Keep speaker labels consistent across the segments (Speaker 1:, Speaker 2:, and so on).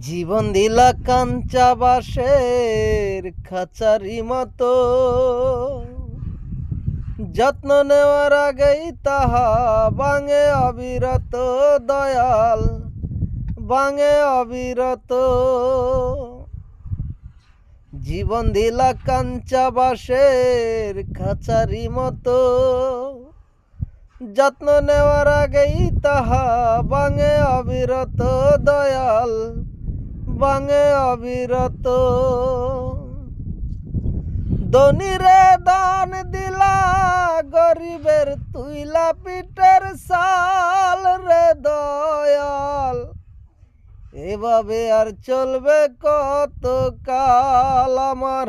Speaker 1: জীবন দিলা কাঞ্চা বাসের খাঁচারি মতো। যত্ন নেওয়ার আগেই তাহা বাঙে অবিরত দয়াল বাঙে অবিরত। জীবন দিলা কাঞ্চা বাসের খাঁচারি মতো। যত্ন নেওয়ার আগেই তাহা বাঙে অবিরত দয়াল বাঙে অবিরত। দনিরে দান দিলা, গরিবের তুইলা পিটের সাল রে দয়াল। এভাবে আর চলবে কত কাল আমার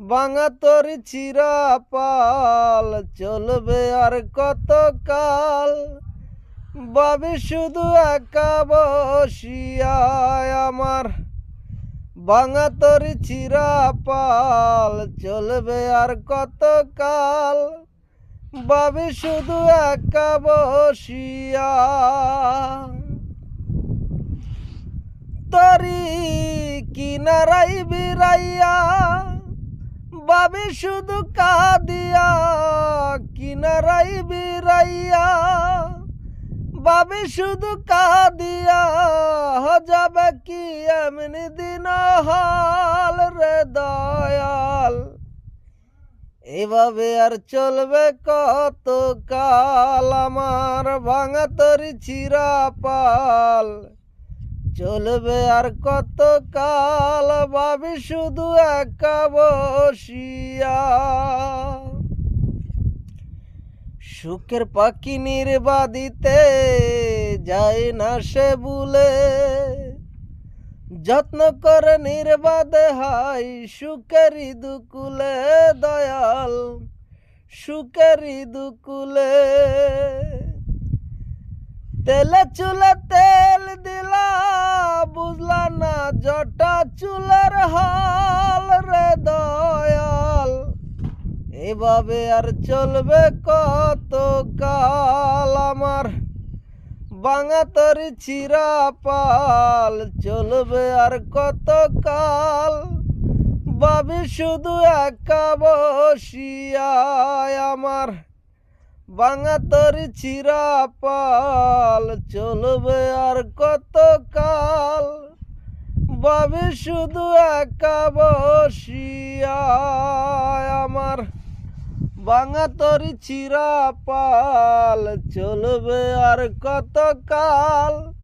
Speaker 1: বাঙা তোর চিরা পাল চলবে আর কত কাল বাবে শুধু একা বসিয়ায় আমার বাঙা তোর চিরা পাল চলবে আর কত কাল বাবে শুধু একা বসিয়া তরি কিনারাই বিরাইয়া বাবে শুধু কাদিয়া কিনারাই বিরাইয়া বাবে শুধু কাদিয়া যাবে কি এমনি দিন হাল রে দয়াল? এভাবে আর চলবে কত কাল? আমার ভাঙা তরি চিরা পাল চলবে আর কত কাল? ভাবি শুধু একা বসিয়া সুখের পাখি নির্বাদিতে যায় না সে বুলে। যত্ন করে নির্বাদে হাই সুখেরই দুকুলে দয়াল, সুখেরই দুকুলে। তেলে চুলে তেল দিলা, বুঝলা না জটা চুলের হাল রে দয়াল এভাবে আর চলবে কত কাল আমার? বাঙা তরি চিরা পাল, চলবে আর কত কাল? ভাবি শুধু একা বসিয়ায় আমার। বাঙা তরি চিরা পাল, চলবে আর কত কাল? ভাবি শুধু একা বসিয়ায় আমার। বাঙা তরি চিরা পাল চলবে আর কত কাল